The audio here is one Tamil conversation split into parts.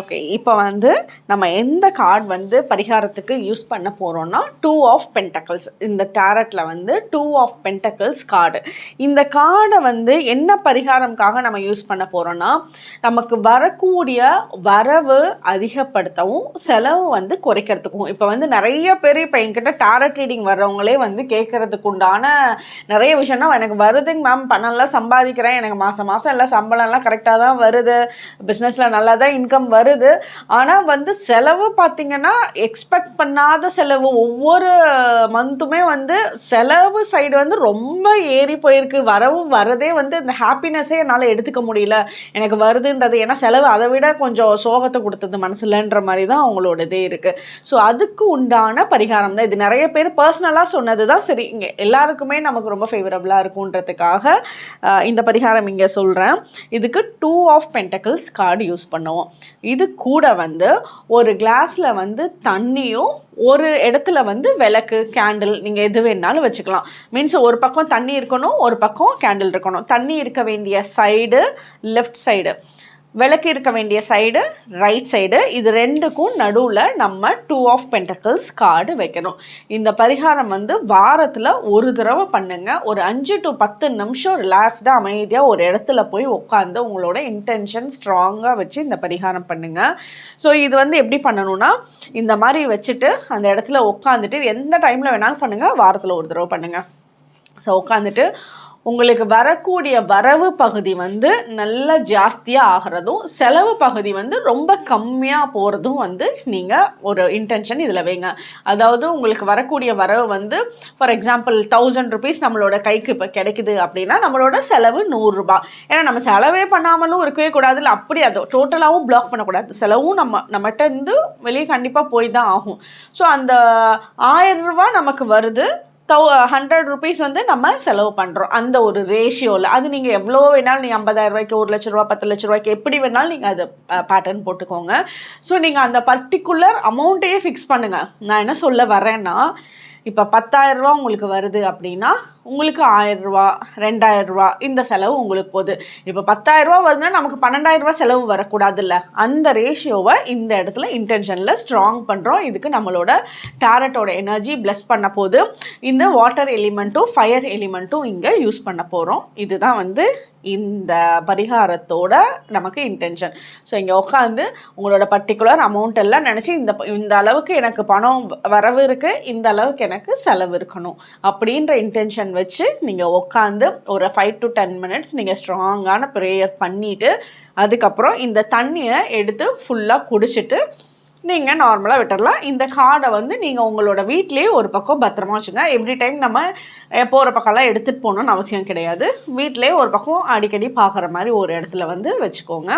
ஓகே இப்போ வந்து நம்ம எந்த கார்டு வந்து பரிகாரத்துக்கு யூஸ் பண்ண போகிறோம்னா டூ ஆஃப் பென்டக்கல்ஸ் இந்த டேரட்டில் வந்து டூ ஆஃப் பென்டக்கல்ஸ் கார்டு இந்த கார்டை வந்து என்ன பரிகாரம்காக நம்ம யூஸ் பண்ண போகிறோம்னா நமக்கு வரக்கூடிய வரவு அதிகப்படுத்தவும் செலவு வந்து குறைக்கிறதுக்கும். இப்போ வந்து நிறைய பேர் இப்போ என்கிட்ட டேரட் ரீடிங் வர்றவங்களே வந்து கேட்குறதுக்கு உண்டான நிறைய விஷயம்னா எனக்கு வருதுங்க மேம் பணம்லாம் சம்பாதிக்கிறேன். எனக்கு மாதம் மாதம் எல்லாம் சம்பளம்லாம் கரெக்டாக தான் வருது. பிஸ்னஸில் நல்லா தான் இன்கம் வருது. வருது. ஆனால் வந்து செலவு பார்த்தீங்கன்னா எக்ஸ்பெக்ட் பண்ணாத செலவு. ஒவ்வொரு மந்த்துமே வந்து செலவு சைடு வந்து ரொம்ப ஏறி போயிருக்கு. வரவும் வரதே வந்து இந்த ஹாப்பினஸ்ஸே என்னால் எடுத்துக்க முடியல. எனக்கு வருதுன்றது. ஏன்னா செலவு அதை விட கொஞ்சம் சோகத்தை கொடுத்தது மனசுலன்ற மாதிரி தான் அவங்களோட இதே இருக்குது ஸோ அதுக்கு உண்டான பரிகாரம் தான். இது நிறைய பேர் பர்சனலாக சொன்னது தான் சரி. இங்கே எல்லாருக்குமே நமக்கு ரொம்ப ஃபேவரபுளாக இருக்குன்றதுக்காக இந்த பரிகாரம் இங்கே சொல்கிறேன் இதுக்கு two of pentacles card use பண்ணுவோம். இது கூட வந்து ஒரு கிளாஸில் வந்து தண்ணியும் ஒரு இடத்துல வந்து விளக்கு கேண்டில் நீங்கள் எது வேணாலும் வச்சுக்கலாம். மீன்ஸ் ஒரு பக்கம் தண்ணி இருக்கணும் ஒரு பக்கம் கேண்டில் இருக்கணும். தண்ணி இருக்க வேண்டிய சைடு லெஃப்ட் சைடு விளக்கு இருக்க வேண்டிய சைடு ரைட் சைடு இது ரெண்டுக்கும் நடுவில் நம்ம டூ ஆஃப் பென்டக்கிள்ஸ் கார்டு வைக்கணும். இந்த பரிகாரம் வந்து வாரத்தில் ஒரு தடவை பண்ணுங்கள் ஒரு அஞ்சு டு பத்து நிமிஷம் ரிலாக்ஸ்டாக அமைதியாக ஒரு இடத்துல போய் உட்காந்து உங்களோட இன்டென்ஷன் ஸ்ட்ராங்காக வச்சு இந்த பரிகாரம் பண்ணுங்கள் ஸோ இது வந்து எப்படி பண்ணணும்னா இந்த மாதிரி வச்சுட்டு அந்த இடத்துல உட்காந்துட்டு எந்த டைமில் வேணாலும் பண்ணுங்கள் வாரத்தில் ஒரு தடவை பண்ணுங்கள் ஸோ உட்காந்துட்டு உங்களுக்கு வரக்கூடிய வரவு பகுதி வந்து நல்ல ஜாஸ்தியாக ஆகிறதும் செலவு பகுதி வந்து ரொம்ப கம்மியாக போகிறதும் வந்து நீங்கள் ஒரு இன்டென்ஷன் இதில் வைங்க. அதாவது உங்களுக்கு வரக்கூடிய வரவு வந்து ஃபார் எக்ஸாம்பிள் தௌசண்ட் ருபீஸ் நம்மளோட கைக்கு இப்போ கிடைக்குது அப்படின்னா நம்மளோட செலவு நூறுரூபா ஏன்னா நம்ம செலவே பண்ணாமலும் இருக்கவே கூடாது. இல்லை அப்படி அதை டோட்டலாகவும் பிளாக் பண்ணக்கூடாது. செலவும் நம்ம நம்மகிட்ட இருந்து வெளியே கண்டிப்பாக போய் தான் ஆகும். ஸோ அந்த ஆயிரம் ரூபா நமக்கு வருது. தௌ ஹண்ட்ரட் ருபீஸ் வந்து நம்ம செலவு பண்ணுறோம் அந்த ஒரு ரேஷியோவில் அது நீங்கள் எவ்வளோ வேணாலும் நீங்கள் ஐம்பதாயிரம் ரூபாய்க்கு ஒரு லட்ச ரூபா பத்து லட்ச ரூபாய்க்கு எப்படி வேணாலும் நீங்கள் அது பேட்டர்ன் போட்டுக்கோங்க. ஸோ நீங்கள் அந்த பர்டிகுலர் அமௌண்ட்டையே ஃபிக்ஸ் பண்ணுங்கள் நான் என்ன சொல்ல வரேன்னா இப்போ பத்தாயிரம் ரூபா உங்களுக்கு வருது அப்படின்னா உங்களுக்கு ஆயிரம் ரூபா ரெண்டாயிரம் ரூபா இந்த செலவு உங்களுக்கு போகுது. இப்போ பத்தாயிரம் ரூபா வருதுன்னா நமக்கு பன்னெண்டாயிரம் ரூபா செலவு வரக்கூடாதுல்ல. அந்த ரேஷியோவை இந்த இடத்துல இன்டென்ஷனில் ஸ்ட்ராங் பண்ணுறோம் இதுக்கு நம்மளோட டேரட்டோட எனர்ஜி ப்ளஸ் பண்ண போது இந்த வாட்டர் எலிமெண்ட்டும் ஃபயர் எலிமெண்ட்டும் இங்கே யூஸ் பண்ண போகிறோம் இதுதான் வந்து இந்த பரிகாரத்தோட நமக்கு இன்டென்ஷன் ஸோ இங்கே உட்காந்து உங்களோட பர்டிகுலர் அமௌண்ட் எல்லாம் நினச்சி இந்த இந்த அளவுக்கு எனக்கு பணம் வ- வரவு இருக்குது இந்த அளவுக்கு எனக்கு செலவு இருக்கணும். அப்படின்ற இன்டென்ஷன் வச்சு நீங்கள் உட்காந்து ஒரு ஃபைவ் டு டென் மினிட்ஸ் நீங்கள் ஸ்ட்ராங்கான ப்ரேயர் பண்ணிவிட்டு அதுக்கப்புறம் இந்த தண்ணியை எடுத்து ஃபுல்லாக குடிச்சிட்டு நீங்கள் நார்மலாக விட்டுறலாம். இந்த கார்டை வந்து நீங்கள் உங்களோட வீட்லேயே ஒரு பக்கம் பத்திரமா வச்சுங்க. எவ்ரி டைம் நம்ம போகிற பக்கம்லாம் எடுத்துகிட்டு போகணும்னு அவசியம் கிடையாது. வீட்டிலேயே ஒரு பக்கம் அடிக்கடி பார்க்குற மாதிரி ஒரு இடத்துல வந்து வச்சுக்கோங்க.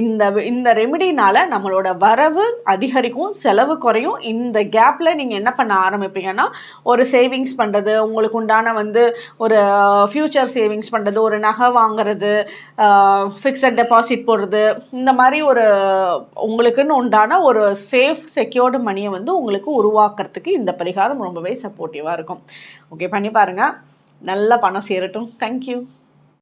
இந்த இந்த ரெமிடினால் நம்மளோட வரவு அதிகரிக்கும் செலவு குறையும். இந்த கேப்பில் நீங்கள் என்ன பண்ண ஆரம்பிப்பீங்கன்னா ஒரு சேவிங்ஸ் பண்ணுறது உங்களுக்கு உண்டான வந்து ஒரு ஃப்யூச்சர் சேவிங்ஸ் பண்ணுறது ஒரு நகை வாங்குறது ஃபிக்ஸட் டெபாசிட் போடுறது இந்த மாதிரி ஒரு உங்களுக்குன்னு உண்டான ஒரு சேஃப் செக்யூர்டு மணியை வந்து உங்களுக்கு உருவாக்குறதுக்கு இந்த பரிகாரம் ரொம்பவே சப்போர்ட்டிவாக இருக்கும். ஓகே பண்ணி பாருங்கள் நல்ல பணம் சேரட்டும். தேங்க்யூ